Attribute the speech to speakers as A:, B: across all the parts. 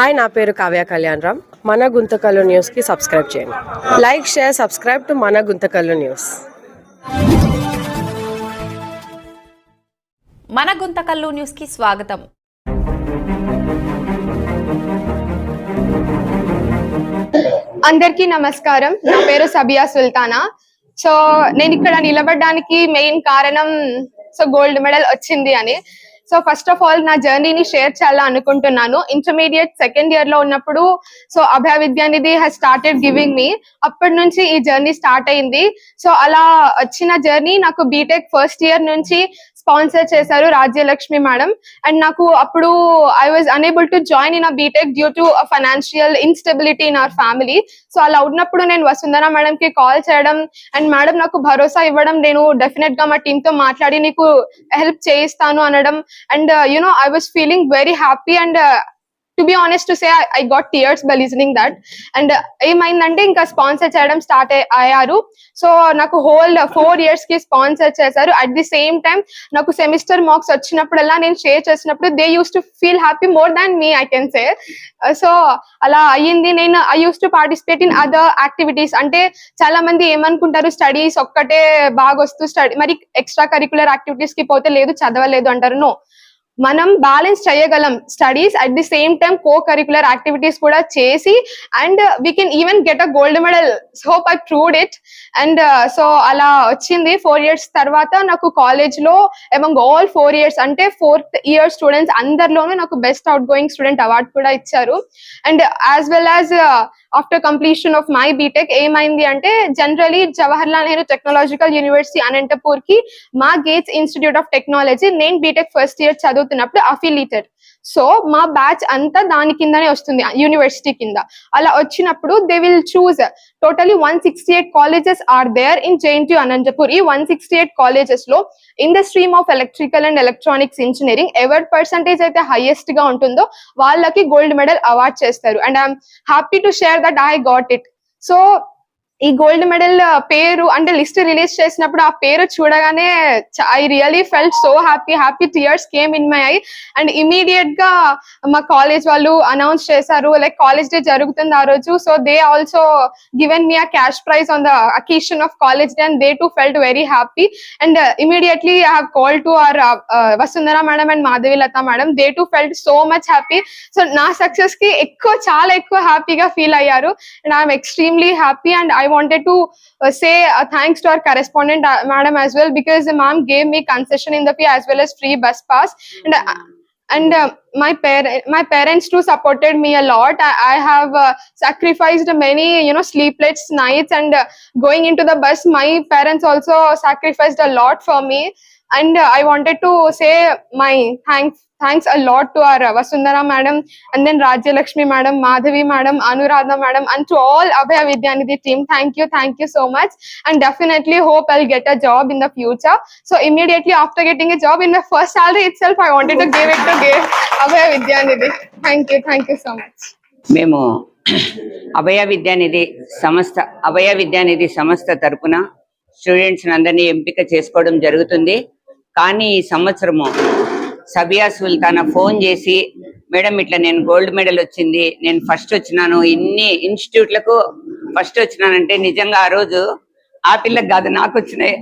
A: Hi నా పేరు కావ్య కళ్యాణ్ రామ్. మన గుంతకల్లు న్యూస్కి సబ్స్క్రైబ్ చేయండి. లైక్ షేర్ సబ్స్క్రైబ్ టు మన గుంతకల్లు న్యూస్.
B: మన గుంతకల్లు న్యూస్కి స్వాగతం.
C: అందరికీ నమస్కారం. నా పేరు సబియా సుల్తానా. సో నేను ఇక్కడ నిలబడడానికి మెయిన్ కారణం సో గోల్డ్ మెడల్ వచ్చింది అని. సో ఫస్ట్ ఆఫ్ ఆల్ నా జర్నీని షేర్ చేయాలని అనుకుంటున్నాను. ఇంటర్మీడియట్ సెకండ్ ఇయర్లో ఉన్నప్పుడు సో అభయ విద్య అనేది హ్యాస్ స్టార్టెడ్ గివింగ్ మీ అప్పటి నుంచి ఈ జర్నీ స్టార్ట్ అయింది. సో అలా వచ్చిన జర్నీ నాకు బీటెక్ ఫస్ట్ ఇయర్ నుంచి స్పాన్సర్ చేశారు రాజ్యలక్ష్మి మేడం. అండ్ నాకు అప్పుడు I was unable to join in a BTech due to financial instability in our family so అలా ఉన్నప్పుడు నేను వసుంధర మేడం కి కాల్ చేయడం అండ్ మేడం నాకు భరోసా ఇవ్వడం నేను డెఫినెట్గా మా టీమ్తో మాట్లాడి నీకు హెల్ప్ చేయిస్తాను అనడం. And you know I was feeling very happy and to be honest to say I got tears by listening that and ఏమైందంటే ఇంకా స్పాన్సర్ చేయడం స్టార్ట్ అయ్యారు. సో నాకు హోల్ ఫోర్ ఇయర్స్కి స్పాన్సర్ చేశారు. అట్ ది సేమ్ టైం నాకు semester marks వచ్చినప్పుడల్లా నేను షేర్ చేసినప్పుడు they use to feel happy more than me I can say so అలా అయ్యింది. నేను I use to participate in other activities అంటే చాలా మంది ఏమనుకుంటారు స్టడీస్ ఒక్కటే బాగా వస్తూ స్టడీ మరి ఎక్స్ట్రా కరికులర్ యాక్టివిటీస్కి పోతే లేదు చదవలేదు అంటారు. నో మనం బ్యాలెన్స్ చేయగలం studies at the same time co curricular activities కూడా చేసి and we can even get a gold medal hope I proved it and so అలా వచ్చింది. ఫోర్ ఇయర్స్ తర్వాత నాకు కాలేజ్లో ఎమంగ్ ఆల్ ఫోర్ ఇయర్స్ అంటే ఫోర్త్ ఇయర్ స్టూడెంట్స్ అందరిలోనూ నాకు best outgoing student award కూడా ఇచ్చారు. And as well as after completion of my BTech ఏమైంది అంటే generally Jawahar Lal Nehru technological university అనంతపూర్కి మా గేట్స్ ఇన్స్టిట్యూట్ ఆఫ్ టెక్నాలజీ నేను BTech first year చదువుతున్నప్పుడు అఫిలీటెడ్ సో మా బ్యాచ్ అంతా దాని కిందనే వస్తుంది యూనివర్సిటీ కింద. అలా వచ్చినప్పుడు they will choose totally one sixty eight colleges are there in JNT Anantapur ఈ వన్ సిక్స్టీ ఎయిట్ కాలేజెస్లో in the stream of electrical and electronics engineering ఎవరి పర్సంటేజ్ అయితే హైయెస్ట్గా ఉంటుందో వాళ్ళకి గోల్డ్ మెడల్ అవార్డ్ చేస్తారు. And I'm happy to share that I got it so ఈ gold medal పేరు అంటే లిస్ట్ రిలీజ్ చేసినప్పుడు ఆ పేరు చూడగానే I really felt so happy happy tears came in my eye and ఇమీడియట్గా మా కాలేజ్ వాళ్ళు అనౌన్స్ చేశారు. లైక్ కాలేజ్ డే జరుగుతుంది ఆ రోజు. So they also given me a cash prize on the occasion of college day and they too felt very happy and immediately I have call to our Vasundhara madam and Madhavi Latha madam they too felt so much happy so నా సక్సెస్కి ఎక్కువ చాలా ఎక్కువ హ్యాపీగా feel అయ్యారు. And I'm extremely happy and I wanted to uh, say uh, thanks to our correspondent uh, madam as well because the ma'am gave me concession in the fee as well as free bus pass. And uh, and uh, my parent my parents too supported me a lot. I, I have uh, sacrificed many you know sleepless nights and uh, going into the bus my parents also sacrificed a lot for me and I wanted to say my thanks thanks a lot to our Vasundhara madam and then Rajyalakshmi madam Madhavi madam Anuradha madam and to all Abhaya Vidyanidhi team thank you thank you so much and definitely hope I get a job in the future so immediately after getting a job in the first salary itself I wanted to give it to give Abhaya Vidyanidhi thank you thank you so much
D: మేము అభయ విద్యానిధి సంస్థ అభయ విద్యానిధి సంస్థ తరపున students అందరినీ ఎంపిక చేసుకోవడం జరుగుతుంది. కానీ ఈ సంవత్సరము సబియా సుల్తానా ఫోన్ చేసి మేడం ఇట్లా నేను గోల్డ్ మెడల్ వచ్చింది నేను ఫస్ట్ వచ్చినాను ఇన్ని ఇన్స్టిట్యూట్లకు ఫస్ట్ వచ్చినానంటే నిజంగా ఆ రోజు ఆ పిల్లకి కాదు నాకు వచ్చినాయి.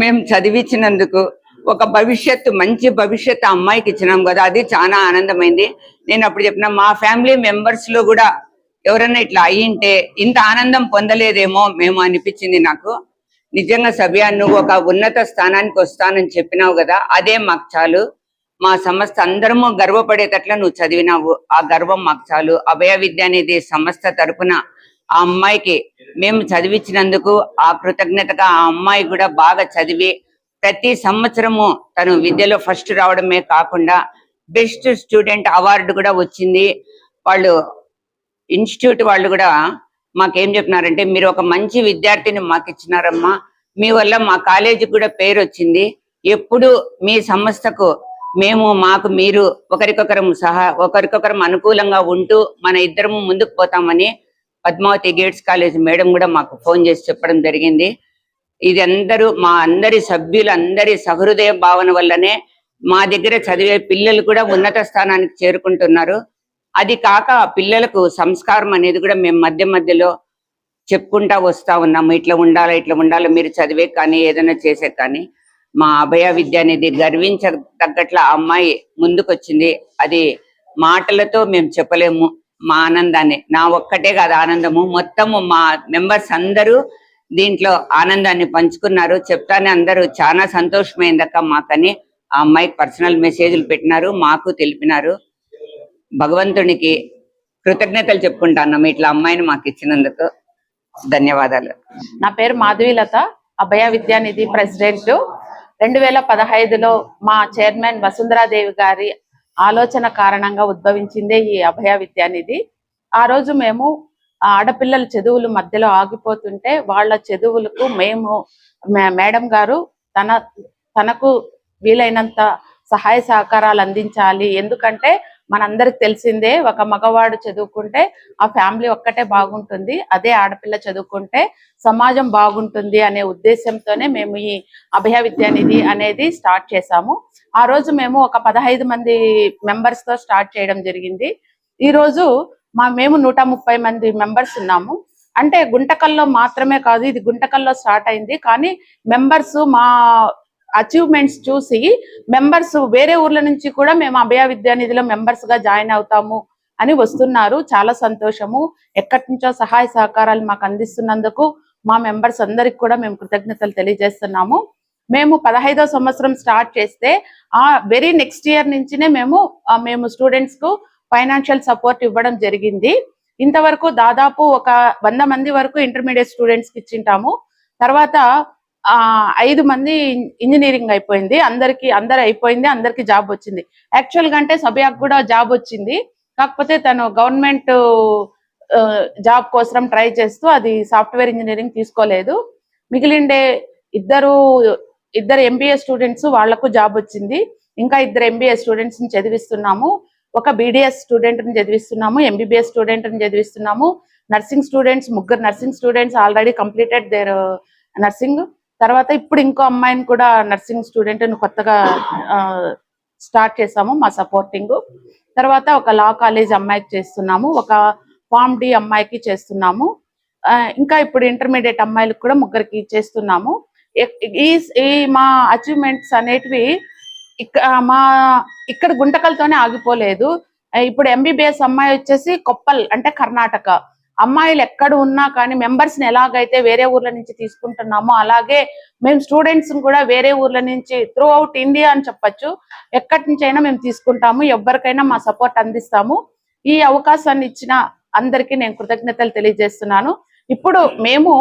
D: మేము చదివించినందుకు ఒక భవిష్యత్తు మంచి భవిష్యత్తు అమ్మాయికి ఇచ్చినాం కదా అది చాలా ఆనందమైంది. నేను అప్పుడు చెప్పిన మా ఫ్యామిలీ మెంబర్స్లో కూడా ఎవరన్నా ఇట్లా అయ్యింటే ఇంత ఆనందం పొందలేదేమో మేము అనిపించింది నాకు. నిజంగా సభ్య నువ్వు ఒక ఉన్నత స్థానానికి వస్తానని చెప్పినావు కదా అదే మాకు చాలు. మా సంస్థ అందరము గర్వపడేటట్లు నువ్వు చదివినావు. ఆ గర్వం మాకు చాలు. అభయ విద్య అనేది సంస్థ తరపున ఆ అమ్మాయికి మేము చదివించినందుకు ఆ కృతజ్ఞతగా ఆ అమ్మాయి కూడా బాగా చదివి ప్రతి సంవత్సరము తను విద్యలో ఫస్ట్ రావడమే కాకుండా బెస్ట్ స్టూడెంట్ అవార్డు కూడా వచ్చింది. వాళ్ళు ఇన్స్టిట్యూట్ వాళ్ళు కూడా మాకేం చెప్పినారంటే మీరు ఒక మంచి విద్యార్థిని మాకు ఇచ్చినారమ్మా. మీ వల్ల మా కాలేజీకి కూడా పేరు వచ్చింది. ఎప్పుడు మీ సంస్థకు మేము మాకు మీరు ఒకరికొకరం సహా ఒకరికొకరం అనుకూలంగా ఉంటూ మన ఇద్దరము ముందుకు పోతామని పద్మావతి గేట్స్ కాలేజ్ మేడం కూడా మాకు ఫోన్ చేసి చెప్పడం జరిగింది. ఇది అందరూ మా అందరి సభ్యులందరి సహృదయ భావన వల్లనే మా దగ్గర చదివే పిల్లలు కూడా ఉన్నత స్థానానికి చేరుకుంటున్నారు. అది కాక పిల్లలకు సంస్కారం అనేది కూడా మేము మధ్య మధ్యలో చెప్పుకుంటా వస్తా ఉన్నాము. ఇట్లా ఉండాలి ఇట్లా ఉండాలి మీరు చదివే కానీ ఏదైనా చేసే కానీ. మా అభయ విద్య అనేది గర్వించదగ్గట్ల ఆ అమ్మాయి ముందుకొచ్చింది. అది మాటలతో మేము చెప్పలేము మా ఆనందాన్ని. నా ఒక్కటే కాదు ఆనందము. మొత్తము మా మెంబర్స్ అందరూ దీంట్లో ఆనందాన్ని పంచుకున్నారు. చెప్తానే అందరూ చాలా సంతోషమైందక్క మాకని. ఆ అమ్మాయికి పర్సనల్ మెసేజ్లు పెట్టినారు మాకు తెలిపినారు. భగవంతునికి కృతజ్ఞతలు చెప్పుకుంటాను ఇట్లా అమ్మాయిని మాకు ఇచ్చినందుకు ధన్యవాదాలు.
E: నా పేరు మాధవీలత అభయ విద్యానిధి ప్రెసిడెంట్. రెండు వేల పదహైదులో మా చైర్మన్ వసుంధరాదేవి గారి ఆలోచన కారణంగా ఉద్భవించిందే ఈ అభయ విద్యానిధి. ఆ రోజు మేము ఆ ఆడపిల్లల చదువులు మధ్యలో ఆగిపోతుంటే వాళ్ళ చదువులకు మేము మే- మేడం గారు తన తనకు వీలైనంత సహాయ సహకారాలు అందించాలి. ఎందుకంటే మనందరికి తెలిసిందే ఒక మగవాడు చదువుకుంటే ఆ ఫ్యామిలీ ఒక్కటే బాగుంటుంది అదే ఆడపిల్ల చదువుకుంటే సమాజం బాగుంటుంది అనే ఉద్దేశంతోనే మేము ఈ అభయ విద్యానిధి అనేది స్టార్ట్ చేశాము. ఆ రోజు మేము ఒక పదహైదు మంది మెంబర్స్తో స్టార్ట్ చేయడం జరిగింది. ఈ రోజు మా మేము నూట ముప్పై మంది మెంబర్స్ ఉన్నాము. అంటే గుంటకల్లో మాత్రమే కాదు ఇది గుంటకల్లో స్టార్ట్ అయింది. కానీ మెంబర్స్ మా అచీవ్మెంట్స్ చూసి మెంబర్స్ వేరే ఊర్ల నుంచి కూడా మేము అభయ విద్యానిధిలో మెంబర్స్గా జాయిన్ అవుతాము అని వస్తున్నారు. చాలా సంతోషము. ఎక్కడి నుంచో సహాయ సహకారాలు మాకు అందిస్తున్నందుకు మా మెంబర్స్ అందరికి కూడా మేము కృతజ్ఞతలు తెలియజేస్తున్నాము. మేము పదహైదో సంవత్సరం స్టార్ట్ చేస్తే ఆ వెరీ నెక్స్ట్ ఇయర్ నుంచినే మేము మేము స్టూడెంట్స్కు ఫైనాన్షియల్ సపోర్ట్ ఇవ్వడం జరిగింది. ఇంతవరకు దాదాపు ఒక వంద మంది వరకు ఇంటర్మీడియట్ స్టూడెంట్స్కి ఇచ్చింటాము. తర్వాత ఐదు మంది ఇంజనీరింగ్ అయిపోయింది. అందరికి అందరు అయిపోయింది అందరికి జాబ్ వచ్చింది. యాక్చువల్గా అంటే సభ్యాకు కూడా జాబ్ వచ్చింది. కాకపోతే తను గవర్నమెంట్ జాబ్ కోసం ట్రై చేస్తూ అది సాఫ్ట్వేర్ ఇంజనీరింగ్ తీసుకోలేదు. మిగిలిండే ఇద్దరు ఇద్దరు ఎంబీఏ స్టూడెంట్స్ వాళ్ళకు జాబ్ వచ్చింది. ఇంకా ఇద్దరు ఎంబీఏ స్టూడెంట్స్ని చదివిస్తున్నాము. ఒక బీడీఎస్ స్టూడెంట్ని చదివిస్తున్నాము. ఎంబీబీఎస్ స్టూడెంట్ని చదివిస్తున్నాము. నర్సింగ్ స్టూడెంట్స్ ముగ్గురు nursing students already completed their nursing తర్వాత ఇప్పుడు ఇంకో అమ్మాయిని కూడా నర్సింగ్ స్టూడెంట్ కొత్తగా స్టార్ట్ చేసాము మా సపోర్టింగ్ తర్వాత ఒక లా కాలేజ్ అమ్మాయికి చేస్తున్నాము ఒక ఫామ్ డి అమ్మాయికి చేస్తున్నాము. ఆ, ఇంకా ఇప్పుడు ఇంటర్మీడియట్ అమ్మాయిలకు కూడా ముగ్గురికి చేస్తున్నాము. ఈ ఈ మా అచీవ్మెంట్స్ అనేటివి ఇక్కడ మా ఇక్కడ గుంటకలతోనే ఆగిపోలేదు. ఇప్పుడు ఎంబీబీఎస్ అమ్మాయి వచ్చేసి కొప్పల్ అంటే కర్ణాటక. అమ్మాయిలు ఎక్కడ ఉన్నా కానీ మెంబర్స్ని ఎలాగైతే వేరే ఊర్ల నుంచి తీసుకుంటున్నామో అలాగే మేము స్టూడెంట్స్ కూడా వేరే ఊర్ల నుంచి త్రూ అవుట్ ఇండియా అని చెప్పొచ్చు. ఎక్కడి నుంచి అయినా మేము తీసుకుంటాము. ఎవరికైనా మా సపోర్ట్ అందిస్తాము. ఈ అవకాశాన్ని ఇచ్చిన అందరికీ నేను కృతజ్ఞతలు తెలియజేస్తున్నాను. ఇప్పుడు మేము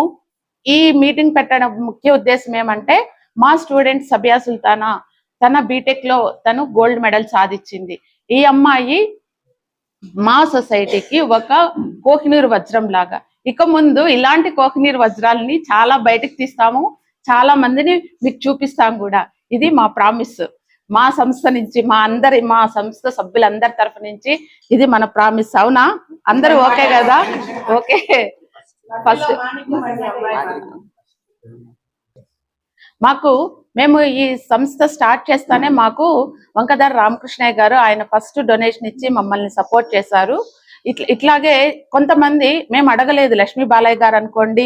E: ఈ మీటింగ్ పెట్టడం ముఖ్య ఉద్దేశం ఏమంటే మా స్టూడెంట్ సభ్యా సుల్తానా తన బీటెక్లో తను గోల్డ్ మెడల్ సాధించింది. ఈ అమ్మాయి మా సొసైటీకి ఒక కోహినూరు వజ్రం లాగా. ఇక ముందు ఇలాంటి కోహినీర్ వజ్రాలని చాలా బయటకు తీస్తాము. చాలా మందిని మీకు చూపిస్తాం కూడా. ఇది మా ప్రామిస్. మా సంస్థ నుంచి మా అందరి మా సంస్థ సభ్యులందరి తరఫు నుంచి ఇది మన ప్రామిస్. అవునా? అందరూ ఓకే కదా? ఓకే. ఫస్ట్. మాకు మేము ఈ సంస్థ స్టార్ట్ చేస్తానే మాకు వంకదార్ రామకృష్ణయ్య గారు ఆయన ఫస్ట్ డొనేషన్ ఇచ్చి మమ్మల్ని సపోర్ట్ చేశారు. ఇట్లా ఇట్లాగే కొంతమంది మేము అడగలేదు లక్ష్మీ బాలయ్య గారు అనుకోండి.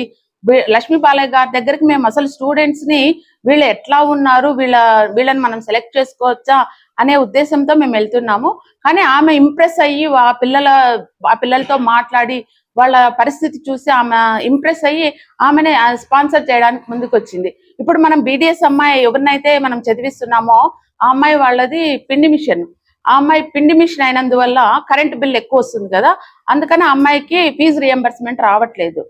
E: లక్ష్మీ బాలయ్య గారి దగ్గరికి మేము అసలు స్టూడెంట్స్ని వీళ్ళు ఎట్లా ఉన్నారు? వీళ్ళ వీళ్ళని మనం సెలెక్ట్ చేసుకోవచ్చా? అనే ఉద్దేశంతో మేము వెళ్తున్నాము. కానీ ఆమె ఇంప్రెస్ అయ్యి ఆ పిల్లల ఆ పిల్లలతో మాట్లాడి వాళ్ళ పరిస్థితి చూసి ఆమె ఇంప్రెస్ అయ్యి ఆమెనే స్పాన్సర్ చేయడానికి ముందుకు వచ్చింది ఇప్పుడు మనం బీడిఎస్ అమ్మాయి ఎవరినైతే మనం చదివిస్తున్నామో ఆ అమ్మాయి వాళ్ళది పిండి మిషన్. ఆ అమ్మాయి పిండి మిషన్ అయినందువల్ల కరెంట్ బిల్ ఎక్కువ వస్తుంది కదా అందుకని ఆ అమ్మాయికి ఫీజు రియంబర్స్మెంట్ రావట్లేదు.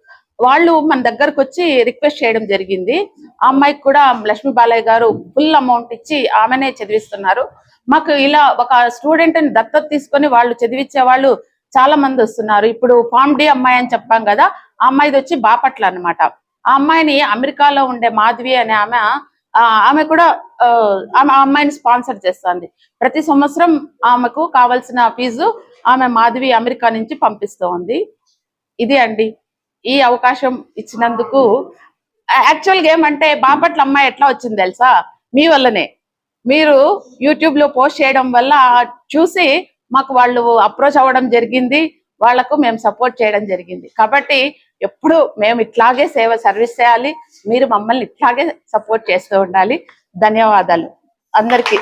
E: వాళ్ళు మన దగ్గరకు వచ్చి రిక్వెస్ట్ చేయడం జరిగింది. ఆ అమ్మాయికి కూడా లక్ష్మీ బాలయ్య గారు ఫుల్ అమౌంట్ ఇచ్చి ఆమెనే చదివిస్తున్నారు. మాకు ఇలా ఒక స్టూడెంట్ని దత్తత తీసుకొని వాళ్ళు చదివించే వాళ్ళు చాలా మంది వస్తున్నారు. ఇప్పుడు ఫామ్ డి అమ్మాయి అని చెప్పాం కదా ఆ అమ్మాయిది వచ్చి బాపట్ల అన్నమాట. ఆ అమ్మాయిని అమెరికాలో ఉండే మాధవి అనే ఆమె ఆమె కూడా ఆమె ఆ అమ్మాయిని స్పాన్సర్ చేస్తుంది. ప్రతి సంవత్సరం ఆమెకు కావాల్సిన ఫీజు ఆమె మాధవి అమెరికా నుంచి పంపిస్తూ ఉంది ఇది అండి. ఈ అవకాశం ఇచ్చినందుకు యాక్చువల్గా ఏమంటే బాపట్ల అమ్మాయి ఎట్లా వచ్చింది తెలుసా? మీ వల్లనే. మీరు యూట్యూబ్లో పోస్ట్ చేయడం వల్ల చూసి మాకు వాళ్ళు అప్రోచ్ అవ్వడం జరిగింది. వాళ్ళకు మేము సపోర్ట్ చేయడం జరిగింది. కాబట్టి ఎప్పుడు మేము ఇట్లాగే సేవ సర్వీస్ చేయాలి. మీరు మమ్మల్ని ఇట్లాగే సపోర్ట్ చేస్తూ ఉండాలి. ధన్యవాదాలు. అందరికీ.